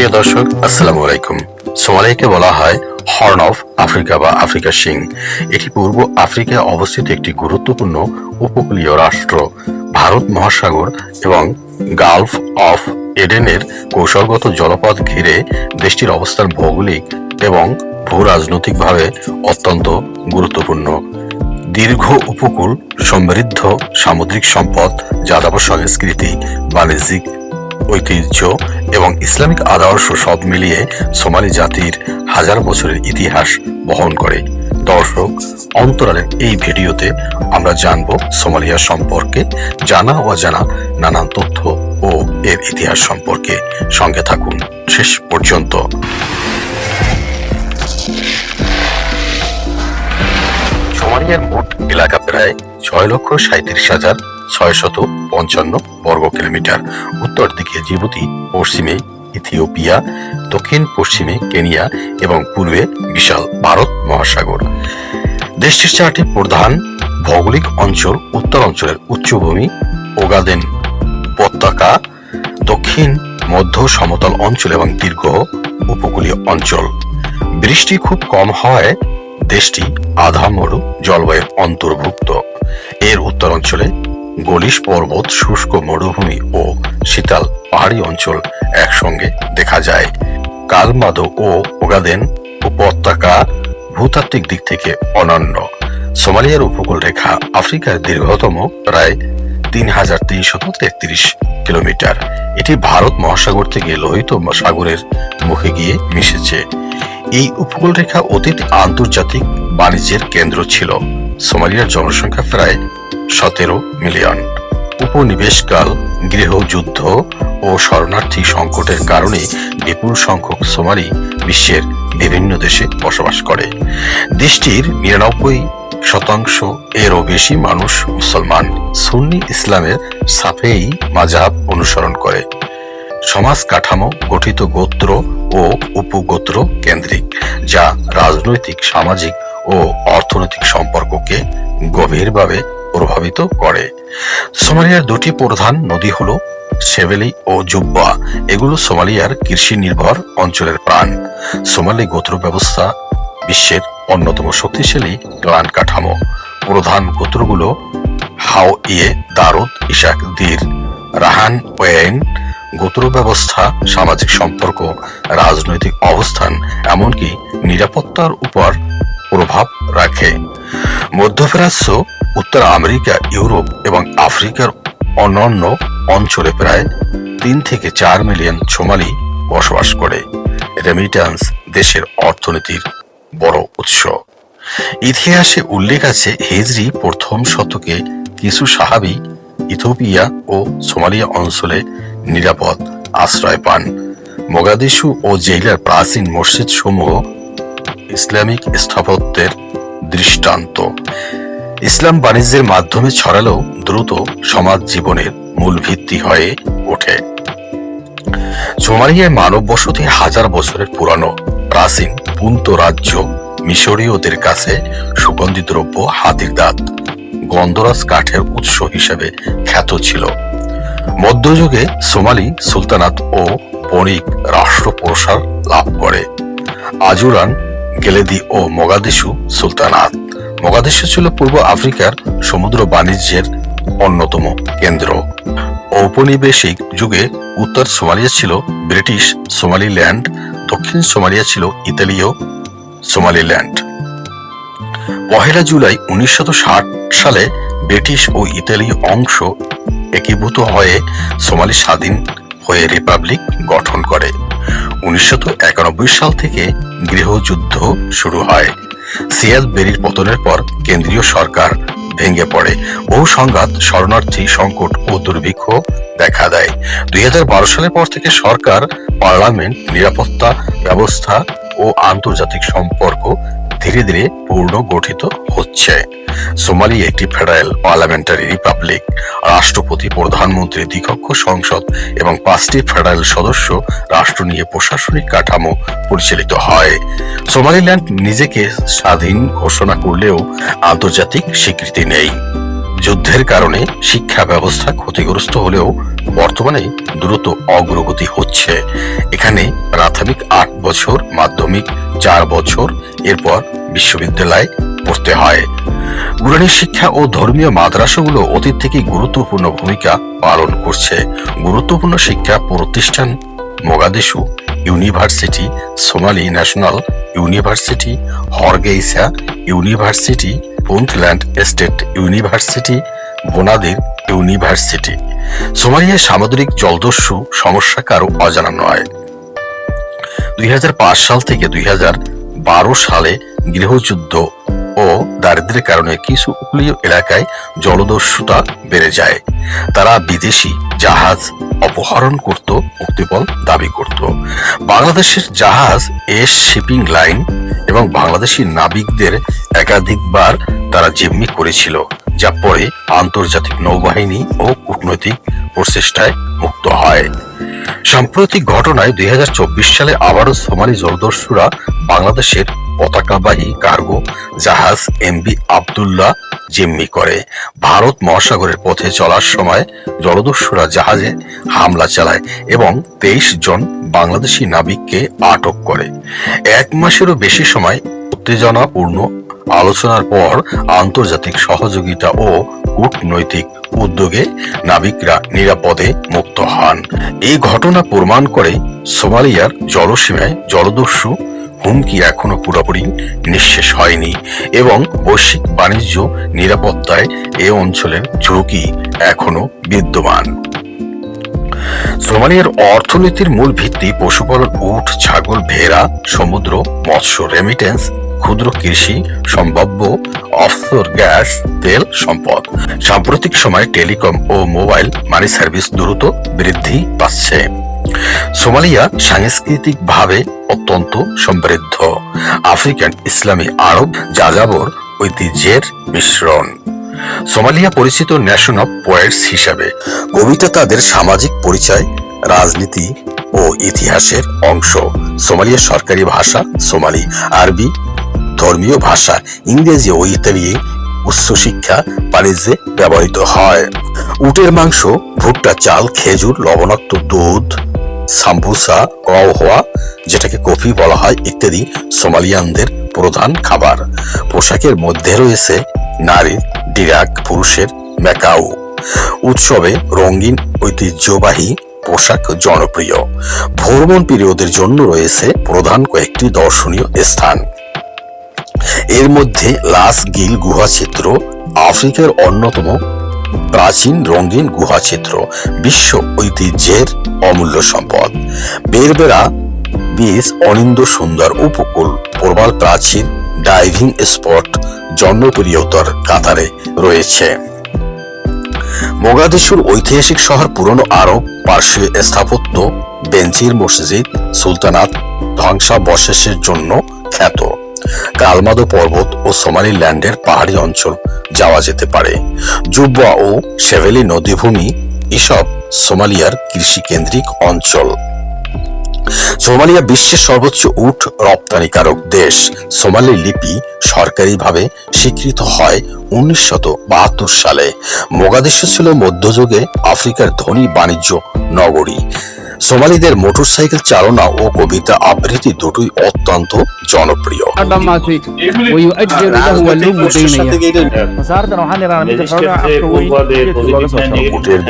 প্রিয় দর্শক, আসসালামু আলাইকুম। সোমালিয়াকে বলা হয় হর্ন অফ আফ্রিকা বা আফ্রিকা সিং এটি পূর্ব আফ্রিকায় অবস্থিত একটি গুরুত্বপূর্ণ উপকূলীয় রাষ্ট্র। ভারত মহাসাগর এবং গালফ অফ এডেনের কৌশলগত জলপথ ঘিরে দেশটির অবস্থান ভৌগোলিক এবং ভূ রাজনৈতিকভাবে অত্যন্ত গুরুত্বপূর্ণ। দীর্ঘ উপকূল সমৃদ্ধ সামুদ্রিক সম্পদ, যাযাবর সংস্কৃতি, বাণিজ্যিক ঐতিহ্য এবং ইসলামিক আদর্শ সব মিলিয়ে সোমালি জাতির হাজার বছরের ইতিহাস বহন করে। দর্শক অন্তরালের এই ভিডিওতে আমরা জানব সোমালিয়া সম্পর্কে, জানা অজানা নানান তথ্য ও এর ইতিহাস সম্পর্কে। সঙ্গে থাকুন, শেষ পর্যন্ত। সোমালিয়ার মোট এলাকা প্রায় ছয় লক্ষ সাঁত্রিশ হাজার ছয় শত পঞ্চান্ন বর্গ কিলোমিটার উত্তর দিকে জিবুতি, পশ্চিমে ইথিওপিয়া, দক্ষিণ পশ্চিমে কেনিয়া এবং পূর্বে বিশাল ভারত মহাসাগর। দেশটির চারটি প্রধান ভৌগোলিক অঞ্চল উত্তর অঞ্চলের উচ্চভূমি ওগাদেন উপত্যকা দক্ষিণ, মধ্য সমতল অঞ্চল এবং দীর্ঘ উপকূলীয় অঞ্চল। বৃষ্টি খুব কম হওয়ায় দেশটি আধা মরু জলবায়ুর অন্তর্ভুক্ত। এর উত্তর অঞ্চলে গলিশ পর্বত, শুষ্ক মরুভূমি ও শীতল পাহাড়ি অঞ্চল একসঙ্গে দেখা যায়। কালমাদো ও ওগাদেন উপত্যকা ভূতাত্ত্বিক দিক থেকে অনন্য। সোমালিয়ার উপকূল রেখা আফ্রিকার দীর্ঘতম, প্রায় তিন হাজার তিনশত তেত্রিশ কিলোমিটার। এটি ভারত মহাসাগর থেকে লোহিত সাগরের মুখে গিয়ে মিশেছে। এই উপকূল রেখা অতীত আন্তর্জাতিক বাণিজ্যের কেন্দ্র ছিল। সোমালিয়ার জনসংখ্যা প্রায় সতেরো মিলিয়ন। উপনিবেশকাল গৃহযুদ্ধ ও শরণার্থী সংকটের কারণে বিপুল সংখ্যক সোমালি বিশ্বের বিভিন্ন দেশে বসবাস করে। দেশটির নিরানব্বই শতাংশ এরও বেশি মানুষ মুসলমান। সুন্নি ইসলামের সাফেই মাজাব অনুসরণ করে। সমাজ কাঠামো গঠিত গোত্র ও উপগোত্র কেন্দ্রিক, যা রাজনৈতিক, সামাজিক ও অর্থনৈতিক সম্পর্ককে গভীরভাবে প্রভাবিত করে। সোমালিয়ার দুটি প্রধান নদী হল সেভেলি ও জুব্বা। এগুলো সোমালিয়ার কৃষি নির্ভর অঞ্চলের প্রাণ। সোমালি গোত্র ব্যবস্থা বিশ্বের অন্যতম শক্তিশালী ক্লান কাঠামো। প্রধান গোত্রগুলো Hawiye Darod, Isaaq, Dir, Rahanweyn গোত্র ব্যবস্থা, সামাজিক সম্পর্ক, রাজনৈতিক অবস্থান, এমনকি নিরাপত্তার উপর প্রভাব রাখে। মধ্যপ্রাচ্য উত্তর আমেরিকা, ইউরোপ এবং আফ্রিকার অন্যান্য অঞ্চলে প্রায় তিন থেকে চার মিলিয়ন সোমালি বসবাস করে। রেমিটান্স দেশের অর্থনীতির বড় উৎস। ইতিহাসে উল্লেখ আছে হিজরি প্রথম শতকে কিছু সাহাবি ইথোপিয়া ও সোমালিয়া অঞ্চলে নিরাপদ আশ্রয় পান। মোগাদিশু ও জেলার প্রাচীন মসজিদ সমূহ ইসলামিক স্থাপত্যের দৃষ্টান্ত। ইসলাম বাণিজ্যের মাধ্যমে ছড়ালেও দ্রুত সমাজ জীবনের মূল ভিত্তি হয়ে ওঠে। সোমালিয়ায় মানব বসতি হাজার বছরের পুরানো প্রাচীন পুন্ত রাজ্য মিশরীয়দের কাছে সুগন্ধি দ্রব্য, হাতির দাঁত, গন্ধরাজ কাঠের উৎস হিসেবে খ্যাত ছিল। মধ্যযুগে সোমালি সুলতানাত ও বণিক রাষ্ট্র প্রসার লাভ করে। আজুরান, গেলেদি ও মোগাদিশু সুলতানাত। মোগাদিশু ছিল পূর্ব আফ্রিকার সমুদ্র বাণিজ্যের অন্যতম কেন্দ্র। ঔপনিবেশিক যুগে উত্তর সোমালিয়া ছিল ব্রিটিশ সোমালিল্যান্ড, দক্ষিণ সোমালিয়া ছিল ইতালীয় সোমালিল্যান্ড। পহেলা জুলাই উনিশশো ষাট সালে ব্রিটিশ ও ইতালি অংশ একীভূত হয়ে সোমালি স্বাধীন হয়ে রিপাবলিক গঠন করে। উনিশশো একানব্বই সাল থেকে গৃহযুদ্ধ শুরু হয়। সিয়াদ বেরির পতনের পর কেন্দ্রীয় সরকার ভেঙে পড়ে। বহু সংঘাত, শরণার্থী সংকট ও দুর্ভিক্ষ দেখা দেয়। দুই হাজার বারো সালের পর থেকে সরকার, পার্লামেন্ট, নিরাপত্তা ব্যবস্থা ও আন্তর্জাতিক সম্পর্ক ধীরে ধীরে পূর্ণ গঠিত হচ্ছে। সোমালি একটি ফেডারেল পার্লামেন্টারি রিপাবলিক, রাষ্ট্রপতি, প্রধানমন্ত্রী দ্বিকক্ষ সংসদ এবং পাঁচটি ফেডারেল সদস্য রাষ্ট্র নিয়ে প্রশাসনিক কাঠামো পরিচালিত হয়। সোমালিল্যান্ড নিজেকে স্বাধীন ঘোষণা করলেও আন্তর্জাতিক স্বীকৃতি নেই। যুদ্ধের কারণে শিক্ষা ব্যবস্থা ক্ষতিগ্রস্ত হলেও বর্তমানে দ্রুত অগ্রগতি হচ্ছে। এখানে প্রাথমিক আট বছর, মাধ্যমিক চার বছর, এরপর বিশ্ববিদ্যালয় পড়তে হয়। কুরআনের শিক্ষা ও ধর্মীয় মাদ্রাসাগুলো অতীত থেকে গুরুত্বপূর্ণ ভূমিকা পালন করছে। গুরুত্বপূর্ণ শিক্ষা প্রতিষ্ঠান Mogadishu university, Somali national university, Hargeisa university Puntland State University Benadir university. Somalia সামুদ্রিক জলদস্যু সমস্যা কারও অজানা নয়। দুই সাল থেকে দুই হাজার বারো সালে গৃহযুদ্ধ ও দারিদ্র্যের কারণে কিছু উপকূলীয় এলাকায় জলদস্যুতা বেড়ে যায়। তারা বিদেশি জাহাজ অপহরণ করত, মুক্তিপণ দাবি করত। বাংলাদেশের জাহাজ এস শিপিং লাইন এবং বাংলাদেশি নাবিকদের একাধিকবার তারা জিম্মি করেছিল, যা পরে আন্তর্জাতিক নৌবাহিনী ও কূটনৈতিক প্রচেষ্টায় মুক্ত হয়। সাম্প্রতিক ঘটনায় দুই হাজার চব্বিশ সালে আবারও সোমালি জলদস্যুরা বাংলাদেশের পতাকাবাহী কার্গো জাহাজ এমবি আবদুল্লাহ জিম্মি করে। ভারত মহাসাগরের পথে চলার সময় জলদস্যুরা জাহাজে হামলা চালায় এবং তেইশ জন বাংলাদেশি নাবিককে আটক করে। এক মাসেরও বেশি সময় উত্তেজনাপূর্ণ আলোচনার পর আন্তর্জাতিক সহযোগিতা ও কূটনৈতিক উদ্যোগে নাবিকরা নিরাপদে মুক্ত হন। এই ঘটনা প্রমাণ করে সোমালিয়ার জলসীমায় জলদস্যু হুমকি এখনও পুরোপুরি নিঃশেষ হয়নি এবং বৈশ্বিক বাণিজ্য নিরাপত্তায় এ অঞ্চলের ঝুঁকি এখনও বিদ্যমান। সোমালিয়ার অর্থনীতির মূল ভিত্তি পশুপালন, উট, ছাগল, ভেড়া, সমুদ্র, মৎস্য রেমিটেন্স ক্ষুদ্র কৃষি, সম্ভাব্য অফশোর গ্যাস তেল, সম্পদ। সাম্প্রতিক সময়ে টেলিকম ও মোবাইল মানি সার্ভিস দ্রুত বৃদ্ধি পাচ্ছে। সোমালিয়া সাংস্কৃতিকভাবে অত্যন্ত সমৃদ্ধ। আফ্রিকান, ইসলামী, আরব, যাযাবর ঐতিহ্যের মিশ্রণ। সোমালিয়া পরিচিত ন্যাশন অফ পোয়েটস হিসাবে কবিতা তাদের সামাজিক পরিচয়, রাজনীতি ও ইতিহাসের অংশ। সোমালিয়ার সরকারি ভাষা সোমালি, আরবি ধর্মীয় ভাষা, ইংরেজি ও ইতালি উচ্চশিক্ষা বাণিজ্যে ব্যবহৃত হয়। উটের মাংস, ভুট্টা, চাল, খেজুর, লবণাক্ত দুধ সাম্বুসা হওয়া যেটাকে কফি বলা হয়, ইত্যাদি সোমালিয়ানদের প্রধান খাবার। পোশাকের মধ্যে রয়েছে নারীর ডিরাক, পুরুষের ম্যাকাউ উৎসবে রঙিন, ঐতিহ্যবাহী পোশাক জনপ্রিয়। ভ্রমণ প্রিয়দের জন্য রয়েছে প্রধান কয়েকটি দর্শনীয় স্থান। এর মধ্যে লাস গিল গুহা চিত্র আফ্রিকার অন্যতম প্রাচীন রঙিন গুহাচিত্র বিশ্ব ঐতিহ্যের অমূল্য সম্পদ। বেরবেরা বীজ অনিন্দ সুন্দর উপকূল, প্রবাল প্রাচীর ডাইভিং স্পট জনপ্রিয়তার কাতারে রয়েছে। মোগাদিশুর ঐতিহাসিক শহর পুরনো আরব পার্শ্বীয় স্থাপত্য, বেঞ্জির মসজিদ, সুলতানাত ধ্বংসাবশেষের জন্য খ্যাত। কালমাদো পর্বত ও সোমালিল্যান্ডের পাহাড়ি অঞ্চল যাওয়া যেতে পারে। জুব্বা ও সেভেলি নদীভূমি এসব সোমালিয়ার কৃষিকেন্দ্রিক অঞ্চল। সোমালিয়া বিশ্বের সর্বোচ্চ উট রপ্তানিকারক দেশ। সোমালি লিপি সরকারিভাবে স্বীকৃত হয় উনিশশত সালে। মোগাদিশু ছিল মধ্যযুগে আফ্রিকার ধনী বাণিজ্য নগরী। সোমালিদের মোটরসাইকেল চালনা ও কবিতা আবৃত্তি দুটোই অত্যন্ত জনপ্রিয়।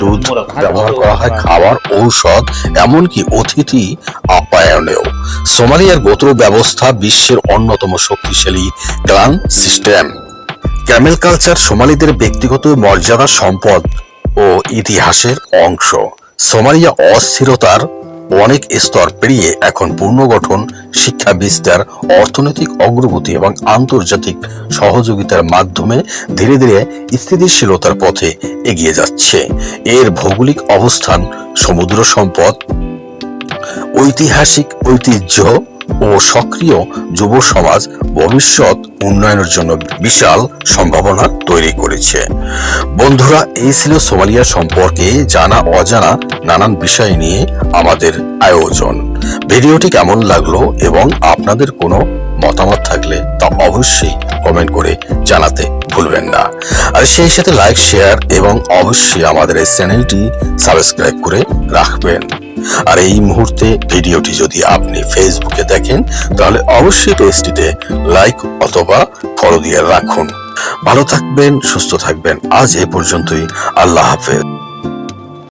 দুধ ব্যবহার করা হয় খাবার, ঔষধ, এমনকি অতিথি আপ্যায়নেও। সোমালিয়ার গোত্র ব্যবস্থা বিশ্বের অন্যতম শক্তিশালী ক্লান সিস্টেম। ক্যামেল কালচার সোমালিদের ব্যক্তিগত মর্যাদা, সম্পদ ও ইতিহাসের অংশ। সোমালিয়া অস্থিরতার অনেক স্তর পেরিয়ে এখন পুনর্গঠন, শিক্ষা বিস্তার, অর্থনৈতিক অগ্রগতি এবং আন্তর্জাতিক সহযোগিতার মাধ্যমে ধীরে ধীরে স্থিতিশীলতার পথে এগিয়ে যাচ্ছে। এর ভৌগোলিক অবস্থান সমুদ্র সম্পদ, ঐতিহাসিক ঐতিহ্য ও সক্রিয় যুব সমাজ ভবিষ্যৎ উন্নয়নের জন্য বিশাল সম্ভাবনা তৈরি করেছে। বন্ধুরা, এই ছিল সোমালিয়া সম্পর্কে জানা অজানা নানান বিষয় নিয়ে আমাদের আয়োজন। ভিডিওটি কেমন লাগল এবং আপনাদের কোনো মতামত থাকলে তা অবশ্যই কমেন্ট করে জানাতে ভুলবেন না। আর সেই সাথে লাইক শেয়ার এবং অবশ্যই আমাদের এই চ্যানেলটি সাবস্ক্রাইব করে রাখবেন। আর এই মুহূর্তে ভিডিওটি যদি আপনি ফেসবুকে দেখেন, তাহলে অবশ্যই পেজটিতে লাইক অথবা ফলো দিয়ে রাখুন। ভালো থাকবেন, সুস্থ থাকবেন। আজ এ পর্যন্তই। আল্লাহ হাফেজ।